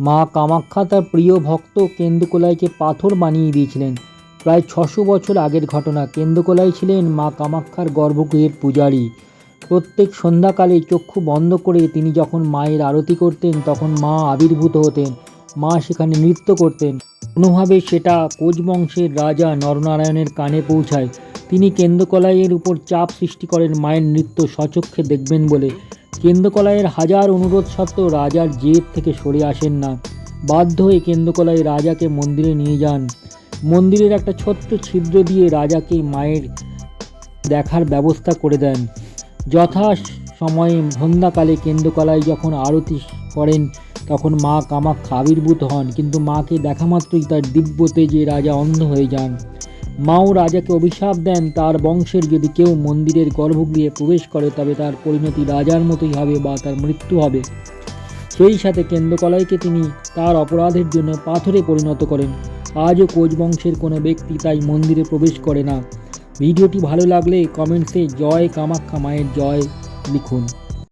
মা কামাখ্যা তার প্রিয় ভক্ত কেন্দুকোলাইকে পাথর বানিয়ে দিয়েছিলেন। প্রায় ছশো বছর আগের ঘটনা। কেন্দুকলাই ছিলেন মা কামাখ্যার গর্ভগৃহের পূজারী। প্রত্যেক সন্ধ্যাকালে চক্ষু বন্ধ করে তিনি যখন মায়ের আরতি করতেন, তখন মা আবির্ভূত হতেন। মা সেখানে নৃত্য করতেন। কোনোভাবে সেটা কোচবংশের রাজা নরনারায়ণের কানে পৌঁছায়। তিনি কেন্দ্রকলাইয়ের উপর চাপ সৃষ্টি করেন মায়ের নৃত্য সচক্ষে দেখবেন বলে। কেন্দ্রকলাইয়ের হাজার অনুরোধ সত্ত্বেও রাজার জেদ থেকে সরে আসেন না। বাধ্য হয়ে কেন্দ্রকলাই রাজাকে মন্দিরে নিয়ে যান। মন্দিরের একটা ছোট্ট ছিদ্র দিয়ে রাজাকে মায়ের দেখার ব্যবস্থা করে দেন। যথা সময়ে সন্ধ্যাকালে কেন্দ্রকলায় যখন আরতি করেন, তখন মা কামাখ্যা আবির্ভূত হন। কিন্তু মাকে দেখা মাত্রই তার দিব্য তেজে রাজা অন্ধ হয়ে যান। মাও রাজাকে অভিশাপ দেন, তার বংশের যদি কেউ মন্দিরের গর্ভগৃহে প্রবেশ করে, তবে তার পরিণতি রাজার মতোই হবে বা তার মৃত্যু হবে। সেই সাথে কেন্দ্রকলাইকে তিনি তার অপরাধের জন্য পাথরে পরিণত করেন। আজও কোচ বংশের কোনো ব্যক্তি তাই মন্দিরে প্রবেশ করে না। ভিডিওটি ভালো লাগলে কমেন্টসে জয় কামাখ্যা মায়ের জয় লিখুন।